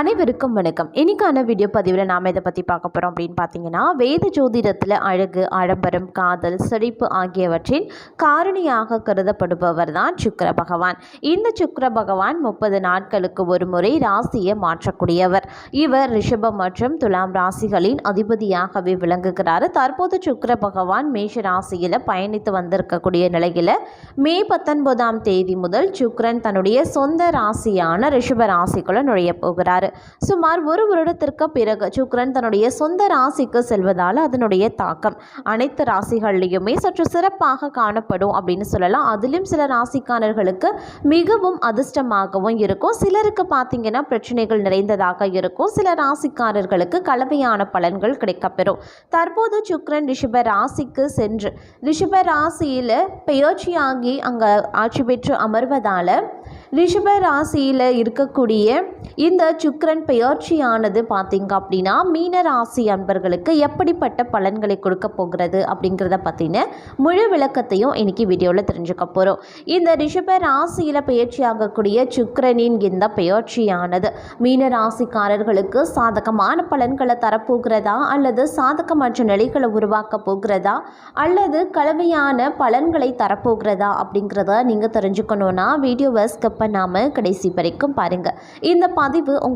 அனைவருக்கும் வணக்கம். இன்றைக்கான வீடியோ பதிவில் நாம் இதை பற்றி பார்க்க போகிறோம் அப்படின்னு பார்த்தீங்கன்னா வேத ஜோதிடத்தில் அழகு ஆடம்பரம் காதல் செழிப்பு ஆகியவற்றின் காரணியாக கருதப்படுபவர் தான் சுக்கர பகவான். இந்த சுக்கர பகவான் முப்பது நாட்களுக்கு ஒரு முறை ராசியை மாற்றக்கூடியவர். இவர் ரிஷபம் மற்றும் துலாம் ராசிகளின் அதிபதியாகவே விளங்குகிறார். தற்போது சுக்கர பகவான் மேஷ ராசியில் பயணித்து வந்திருக்கக்கூடிய நிலையில் மே பத்தொன்பதாம் தேதி முதல் சுக்கரன் தன்னுடைய சொந்த ராசியான ரிஷப ராசிக்குள்ள நுழைய போகிறார். இருக்கிறாரு சுமார் ஒரு வருடத்திற்கு பிறகு சுக்ரன் தன்னுடைய சொந்த ராசிக்கு செல்வதால் அதனுடைய தாக்கம். அனைத்து ராசிகள்லையுமே சற்று சிறப்பாக காணப்படும் அப்படின்னு சொல்லலாம். அதிலும் சில ராசிக்காரர்களுக்கு மிகவும் அதிர்ஷ்டமாகவும் இருக்கும். சிலருக்கு பார்த்தீங்கன்னா பிரச்சனைகள் நிறைந்ததாக இருக்கும். சில ராசிக்காரர்களுக்கு கலவையான பலன்கள் கிடைக்கப்பெறும். தற்போது சுக்ரன் ரிஷப ராசிக்கு சென்று ரிஷப ராசியில் பெயர்ச்சியாகி அங்கே ஆட்சி பெற்று அமர்வதால் ரிஷப ராசியில் இருக்கக்கூடிய இந்த சுக்கரன் பெயர்ச்சியானது பார்த்தீங்க அப்படின்னா மீன ராசி அன்பர்களுக்கு எப்படிப்பட்ட பலன்களை கொடுக்க போகிறது அப்படிங்கிறத பற்றின முழு விளக்கத்தையும் இன்னைக்கு வீடியோவில் தெரிஞ்சுக்க போகிறோம் இந்த ரிஷப ராசியில் பயிற்சியாகக்கூடிய சுக்கரனின் இந்த பெயர்ச்சியானது மீன ராசிக்காரர்களுக்கு சாதகமான பலன்களை தரப்போகிறதா அல்லது சாதகமற்ற நிலைகளை உருவாக்க போகிறதா அல்லது கலவையான பலன்களை தரப்போகிறதா அப்படிங்கிறத நீங்கள் தெரிஞ்சுக்கணுன்னா வீடியோவை ஸ்கிப் பண்ணாமல் கடைசி வரைக்கும் பாருங்கள் இந்த பதிவு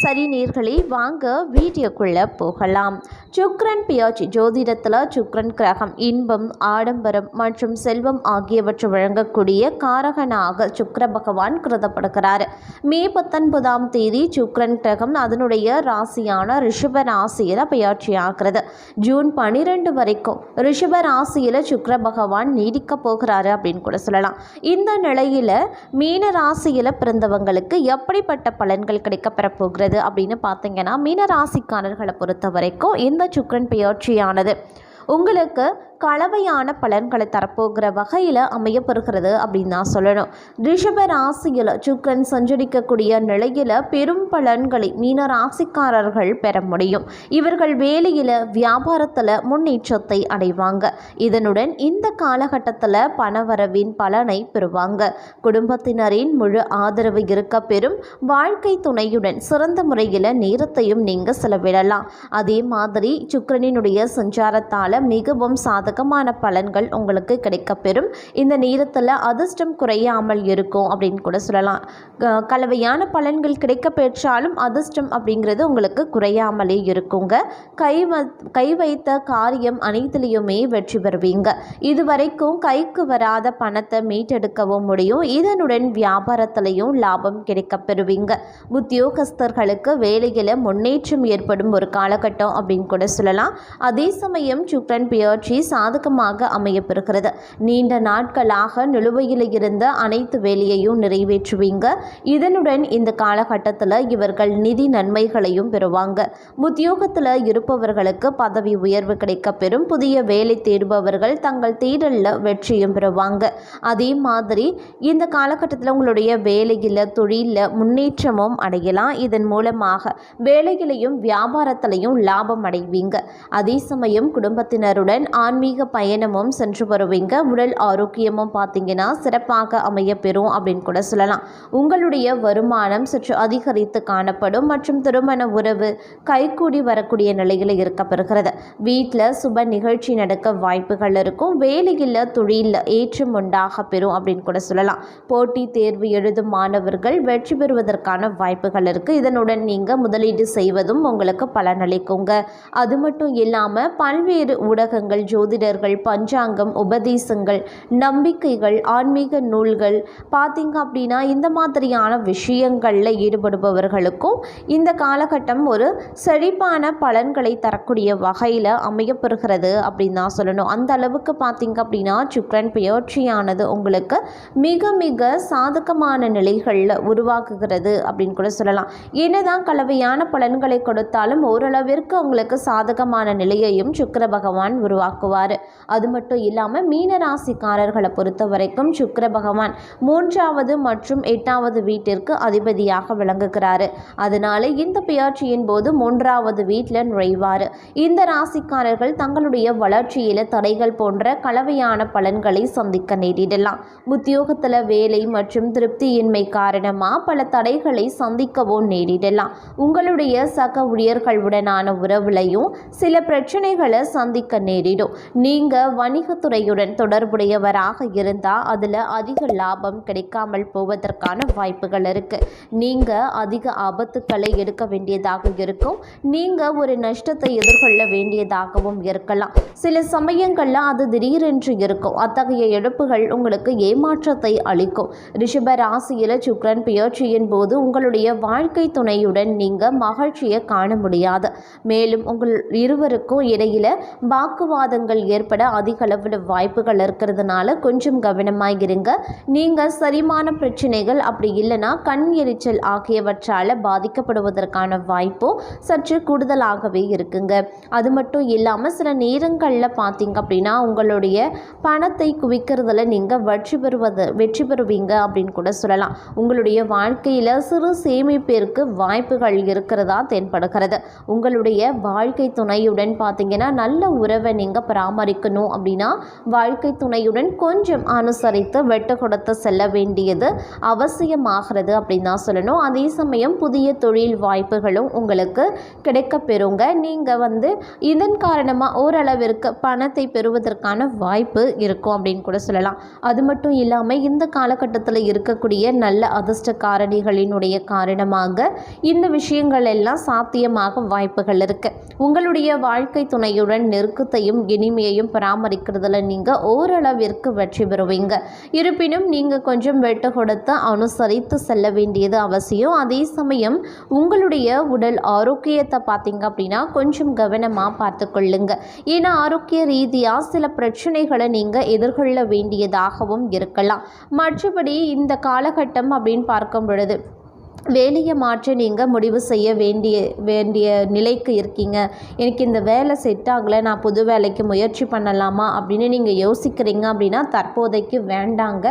சரி நேர்களே வாங்க வீடியோக்குள்ளே போகலாம். சுக்ரன் பியாச்சி ஜோதிடத்தில் சுக்ரன் கிரகம் இன்பம் ஆடம்பரம் மற்றும் செல்வம் ஆகியவற்றை வழங்கக்கூடிய காரகனாக சுக்ர பகவான் கருதப்படுகிறார். மே பத்தொன்பதாம் தேதி சுக்ரன் கிரகம் அதனுடைய ராசியான ரிஷப ராசியில் பயிற்சி ஆகிறது. ஜூன் பனிரெண்டு வரைக்கும் ரிஷப ராசியில் சுக்ர பகவான் நீடிக்க போகிறாரு அப்படின்னு கூட சொல்லலாம். இந்த நிலையில் மீன ராசியில் பிறந்தவங்களுக்கு எப்படிப்பட்ட பலன்கள் கிடைக்கப்பெற போகிறது? அப்படின்னு பார்த்தீங்கன்னா மீனராசிக்காரர்களை பொறுத்த வரைக்கும் இந்த சுக்கரன் பெயர்ச்சியானது. உங்களுக்கு கலவையான பலன்களை தரப்போகிற வகையில் அமையப்பெறுகிறது அப்படின்னு தான் சொல்லணும். ரிஷப ராசியில் சுக்கரன் சஞ்சரிக்கக்கூடிய நிலையில் பெரும் பலன்களை மீன ராசிக்காரர்கள் பெற முடியும். இவர்கள் வேலையில் வியாபாரத்தில் முன்னேற்றத்தை அடைவாங்க. இதனுடன் இந்த காலகட்டத்தில் பணவரவின் பலனை பெறுவாங்க. குடும்பத்தினரின் முழு ஆதரவு இருக்க பெறும். வாழ்க்கை துணையுடன் சிறந்த முறையில் நேரத்தையும் நீங்கள் செலவிடலாம். அதே மாதிரி சுக்கரனினுடைய சஞ்சாரத்தால் மிகவும் சாத சாதகமான பலன்கள் உங்களுக்கு கிடைக்கப்பெறும். இந்த நேரத்தில் அதிர்ஷ்டம் குறையாமல் இருக்கும் அப்படின்னு கூட சொல்லலாம். கலவையான பலன்கள் கிடைக்க பெற்றாலும் அதிர்ஷ்டம் அப்படிங்கிறது உங்களுக்கு குறையாமலே இருக்குங்க. கை வ கை வைத்த காரியம் அனைத்துலேயுமே வெற்றி பெறுவீங்க. இதுவரைக்கும் கைக்கு வராத பணத்தை மீட்டெடுக்கவும் முடியும். இதனுடன் வியாபாரத்திலையும் லாபம் கிடைக்க பெறுவீங்க உத்தியோகஸ்தர்களுக்கு வேலையில் முன்னேற்றம் ஏற்படும் ஒரு காலகட்டம் அப்படின்னு கூட சொல்லலாம். அதே சமயம் சுக்ரன் பியர்ச்சி சாதகமாக அமையப்பெறுகிறது. நீண்ட நாட்களாக நிலுவையில் இருந்த அனைத்து வேலையையும் நிறைவேற்றுவீங்க. இதனுடன் இந்த காலகட்டத்தில் இவர்கள் நிதி நன்மைகளையும் பெறுவாங்க. உத்தியோகத்தில் இருப்பவர்களுக்கு பதவி உயர்வு கிடைக்க பெறும். புதிய வேலை தேடுபவர்கள் தங்கள் தேடலில் வெற்றியும் பெறுவாங்க. அதே மாதிரி இந்த காலகட்டத்தில் உங்களுடைய வேலையில் தொழிலில் முன்னேற்றமும் அடையலாம். இதன் மூலமாக வேலையிலையும் வியாபாரத்திலையும் லாபம் அடைவீங்க. அதே சமயம் குடும்பத்தினருடன் ஆன்மீக பயணமும் சென்று வருவீங்க. உடல் ஆரோக்கியமும் பார்த்தீங்கன்னா சிறப்பாக அமைய பெறும் அப்படின்னு கூட சொல்லலாம். உங்களுடைய வருமானம் சற்று அதிகரித்து காணப்படும் மற்றும் திருமண உறவு கைகூடி வரக்கூடிய நிலையில் இருக்கப்படுகிறது வீட்டில் சுப நிகழ்ச்சி நடக்க வாய்ப்புகள் இருக்கும். வேலையில் தொழிலில் ஏற்றம் உண்டாக பெறும் அப்படின்னு கூட சொல்லலாம். போட்டி தேர்வு எழுதும் மாணவர்கள் வெற்றி பெறுவதற்கான வாய்ப்புகள் இருக்குது இதனுடன் நீங்கள் முதலீடு செய்வதும் உங்களுக்கு பலனளிக்குங்க. அது மட்டும் இல்லாமல் பல்வேறு ஊடகங்கள் ஜோதி ஜோதிடர்கள் பஞ்சாங்கம் உபதேசங்கள் நம்பிக்கைகள் ஆன்மீக நூல்கள். பார்த்தீங்க அப்படின்னா இந்த மாதிரியான விஷயங்களில் ஈடுபடுபவர்களுக்கும் இந்த காலகட்டம் ஒரு செழிப்பான பலன்களை தரக்கூடிய வகையில் அமையப்பெறுகிறது அப்படின்னு தான் சொல்லணும். அந்த அளவுக்கு பார்த்தீங்க அப்படின்னா சுக்ரன் பெயர்ச்சியானது உங்களுக்கு மிக மிக சாதகமான நிலைகளில் உருவாக்குகிறது அப்படின்னு கூட சொல்லலாம். என்னதான் கலவையான பலன்களை கொடுத்தாலும் ஓரளவிற்கு உங்களுக்கு சாதகமான நிலையையும் சுக்கர பகவான் உருவாக்குவார். உருவாக்குவார் அது மட்டும் இல்லாமல் மீன ராசிக்காரர்களை பொறுத்த வரைக்கும் சுக்கர பகவான் மூன்றாவது மற்றும் எட்டாவது வீட்டிற்கு அதிபதியாக விளங்குகிறாரு. அதனால இந்த பெயர்ச்சியின் போது மூன்றாவது வீட்டில் நுழைவார். இந்த ராசிக்காரர்கள் தங்களுடைய வளர்ச்சியில தடைகள் போன்ற கலவையான பலன்களை சந்திக்க நேரிடலாம். உத்தியோகத்தில் வேலை மற்றும் திருப்தியின்மை காரணமாக பல தடைகளை சந்திக்கவும் நேரிடலாம். உங்களுடைய சக ஊழியர்களுடனான உறவுலையும் சில பிரச்சனைகளை சந்திக்க நேரிடும். நீங்கள் வணிகத்துறையுடன் தொடர்புடையவராக இருந்தால் அதில் அதிக லாபம் கிடைக்காமல் போவதற்கான வாய்ப்புகள் இருக்குது நீங்கள் அதிக ஆபத்துக்களை எடுக்க வேண்டியதாக இருக்கும். நீங்கள் ஒரு நஷ்டத்தை எதிர்கொள்ள வேண்டியதாகவும் இருக்கலாம். சில சமயங்களில் அது திடீரென்று இருக்கும். அத்தகைய இழப்புகள் உங்களுக்கு ஏமாற்றத்தை அளிக்கும். ரிஷப ராசியில் சுக்ரன் பெயர்ச்சியின் போது உங்களுடைய வாழ்க்கை துணையுடன் நீங்கள் மகிழ்ச்சியை காண முடியாது. மேலும் உங்கள் இருவருக்கும் இடையில வாக்குவாதங்கள் ஏற்பட அதிக அளவில் வாய்ப்புகள் இருக்கிறதுனால கொஞ்சம் கவனமாக இருங்க. நீங்கள் சரிமான பிரச்சனைகள் அப்படி இல்லைன்னா கண் எரிச்சல் ஆகியவற்றால் பாதிக்கப்படுவதற்கான வாய்ப்பும் சற்று கூடுதலாகவே இருக்குங்க. அது மட்டும் இல்லாமல் சில நேரங்களில் பார்த்தீங்க அப்படின்னா உங்களுடைய பணத்தை குவிக்கிறதுல நீங்கள் வெற்றி பெறுவது வெற்றி பெறுவீங்க அப்படின்னு கூட சொல்லலாம். உங்களுடைய வாழ்க்கையில் சிறு சேமிப்பிற்கு வாய்ப்புகள் இருக்கிறதா தென்படுகிறது. உங்களுடைய வாழ்க்கை துணையுடன் பார்த்தீங்கன்னா நல்ல உறவை நீங்கள் பராமரிக்கணும் அப்படின்னா வாழ்க்கை துணையுடன் கொஞ்சம் அனுசரித்து வெட்டு கொடுத்து செல்ல வேண்டியது அவசியமாகிறது அப்படின்னு தான் சொல்லணும். அதே சமயம் புதிய தொழில் வாய்ப்புகளும் உங்களுக்கு கிடைக்க பெறுங்க. நீங்கள் வந்து இதன் காரணமாக ஓரளவிற்கு பணத்தை பெறுவதற்கான வாய்ப்பு இருக்கும் அப்படின்னு கூட சொல்லலாம். அது மட்டும் இல்லாமல் இந்த காலகட்டத்தில் இருக்கக்கூடிய நல்ல அதிர்ஷ்ட காரணிகளினுடைய காரணமாக இந்த விஷயங்கள் எல்லாம் சாத்தியமாக வாய்ப்புகள் இருக்கு. உங்களுடைய வாழ்க்கை துணையுடன் நெருக்கத்தையும் இனிமையையும் பராமரிக்கிறதுல நீங்கள் ஓரளவிற்கு வெற்றி பெறுவீங்க. இருப்பினும் நீங்கள் கொஞ்சம் வெட்டு கொடுத்து அனுசரித்து செல்ல வேண்டியது அவசியம். அதே சமயம் உங்களுடைய உடல் ஆரோக்கியத்தை பார்த்தீங்க அப்படின்னா கொஞ்சம் கவனமாக பார்த்து கொள்ளுங்க. ஏன்னா ஆரோக்கிய ரீதியாக சில பிரச்சனைகளை நீங்கள் எதிர்கொள்ள வேண்டியதாகவும் இருக்கலாம். மற்றபடி இந்த காலகட்டம் அப்படின்னு பார்க்கும் பொழுது வேலையை மாற்ற நீங்கள் முடிவு செய்ய வேண்டிய வேண்டிய நிலைக்கு இருக்கீங்க. எனக்கு இந்த வேலை செட் ஆகலை நான் புது வேலைக்கு முயற்சி பண்ணலாமா அப்படின்னு நீங்கள் யோசிக்கிறீங்க அப்படின்னா தற்போதைக்கு வேண்டாங்க.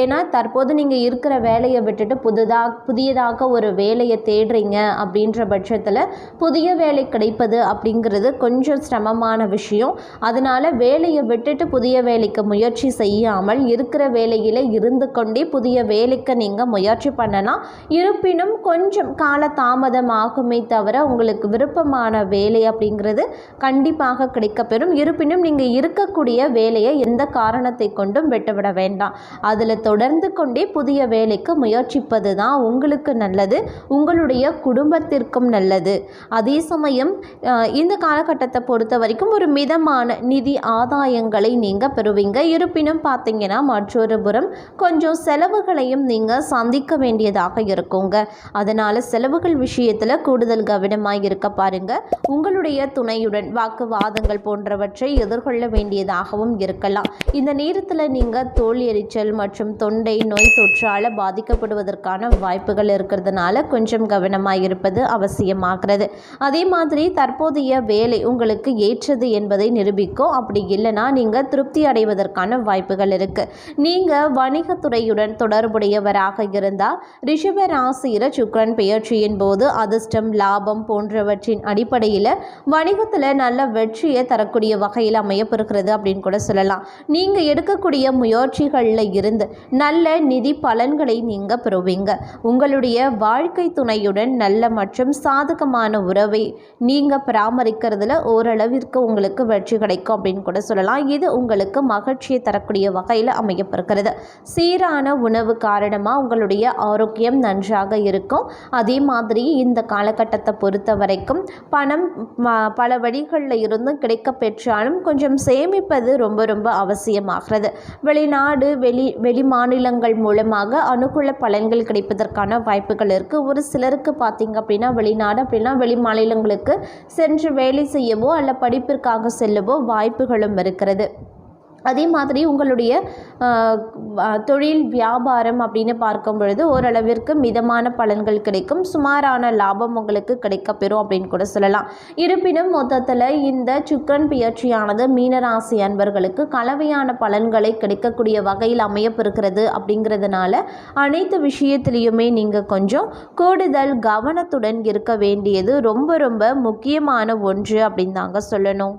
ஏன்னா தற்போது நீங்கள் இருக்கிற வேலையை விட்டுட்டு புதுதாக புதியதாக ஒரு வேலையை தேடுறீங்க அப்படின்ற பட்சத்தில் புதிய வேலை கிடைப்பது அப்படிங்கிறது கொஞ்சம் சிரமமான விஷயம். அதனால் வேலையை விட்டுட்டு புதிய வேலைக்கு முயற்சி செய்யாமல் இருக்கிற வேலையில் இருந்து கொண்டே புதிய வேலைக்கு நீங்கள் முயற்சி பண்ணலாம். இருப்பினும் இருப்பினும் கொஞ்சம் கால தாமதம் ஆகுமே தவிர உங்களுக்கு விருப்பமான வேலை அப்படிங்கிறது கண்டிப்பாக கிடைக்கப்பெறும். இருப்பினும் நீங்கள் இருக்கக்கூடிய வேலையை எந்த காரணத்தை கொண்டும் விட்டுவிட வேண்டாம். அதில் தொடர்ந்து கொண்டே புதிய வேலைக்கு முயற்சிப்பது தான் உங்களுக்கு நல்லது உங்களுடைய குடும்பத்திற்கும் நல்லது. அதே சமயம் இந்த காலகட்டத்தை பொறுத்த வரைக்கும் ஒரு மிதமான நிதி ஆதாயங்களை நீங்கள் பெறுவீங்க. இருப்பினும் பார்த்தீங்கன்னா மற்றொரு புறம் கொஞ்சம் செலவுகளையும் நீங்கள் சந்திக்க வேண்டியதாக இருக்குங்க. அதனால் செலவுகள் விஷயத்தில் கூடுதல் கவனமாக இருக்க பாருங்க. உங்களுடைய துணையுடன் வாக்குவாதங்கள் போன்றவற்றை எதிர்கொள்ள வேண்டியதாகவும் இருக்கலாம். இந்த நேரத்தில் நீங்கள் தோல் எரிச்சல் மற்றும் தொண்டை நோய் தொற்றால் பாதிக்கப்படுவதற்கான வாய்ப்புகள் இருக்கிறதுனால கொஞ்சம் கவனமாக இருப்பது அவசியமாகிறது. அதே மாதிரி தற்போதைய வேலை உங்களுக்கு ஏற்றது என்பதை நிரூபிக்கும். அப்படி இல்லைன்னா நீங்கள் திருப்தி அடைவதற்கான வாய்ப்புகள் இருக்குது நீங்கள் வணிகத்துறையுடன் தொடர்புடையவராக இருந்தால் ரிஷப ராசியில் சுக்கரன் பெயர்ச்சியின் போது அதிர்ஷ்டம் லாபம் போன்றவற்றின் அடிப்படையில் வணிகத்தில் நல்ல வெற்றியை தரக்கூடிய வகையில் அமையப்பெறுகிறது அப்படின்னு கூட சொல்லலாம். நீங்கள் எடுக்கக்கூடிய முயற்சிகளில் இருந்து நல்ல நிதி பலன்களை நீங்கள் பெறுவீங்க. உங்களுடைய வாழ்க்கை துணையுடன் நல்ல மற்றும் சாதகமான உறவை நீங்கள் பராமரிக்கிறதுல ஓரளவிற்கு உங்களுக்கு வெற்றி கிடைக்கும் அப்படின்னு கூட சொல்லலாம். இது உங்களுக்கு மகிழ்ச்சியை தரக்கூடிய வகையில் அமையப்பெறுகிறது. சீரான உணவு காரணமாக உங்களுடைய ஆரோக்கியம் நன்றாக இருக்கும். அதே மாதிரி இந்த காலகட்டத்தை பொறுத்த வரைக்கும் பணம் பல வழிகளில் இருந்தும் கிடைக்க பெற்றாலும் கொஞ்சம் சேமிப்பது ரொம்ப ரொம்ப அவசியமாகிறது. வெளிநாடு வெளி வெளி மாநிலங்கள் மூலமாக அனுகூல பலன்கள் கிடைப்பதற்கான வாய்ப்புகள் இருக்குது ஒரு சிலருக்கு பார்த்திங்க அப்படின்னா வெளிநாடு அப்படின்னா வெளி மாநிலங்களுக்கு சென்று வேலை செய்யவோ அல்ல படிப்பிற்காக செல்லவோ வாய்ப்புகளும் இருக்கிறது. அதே மாதிரி உங்களுடைய தொழில் வியாபாரம் அப்படின்னு பார்க்கும் பொழுது ஓரளவிற்கு மிதமான பலன்கள் கிடைக்கும். சுமாரான லாபம் உங்களுக்கு கிடைக்கப்பெறும் அப்படின்னு கூட சொல்லலாம். இருப்பினும் மொத்தத்தில் இந்த சுக்கரன் பயிற்சியானது மீனராசி அன்பர்களுக்கு கலவையான பலன்களை கிடைக்கக்கூடிய வகையில் அமையப்பெறுகிறது அப்படிங்கிறதுனால அனைத்து விஷயத்திலையுமே நீங்கள் கொஞ்சம் கூடுதல் கவனத்துடன் இருக்க வேண்டியது ரொம்ப ரொம்ப முக்கியமான ஒன்று அப்படின்னு தாங்க சொல்லணும்.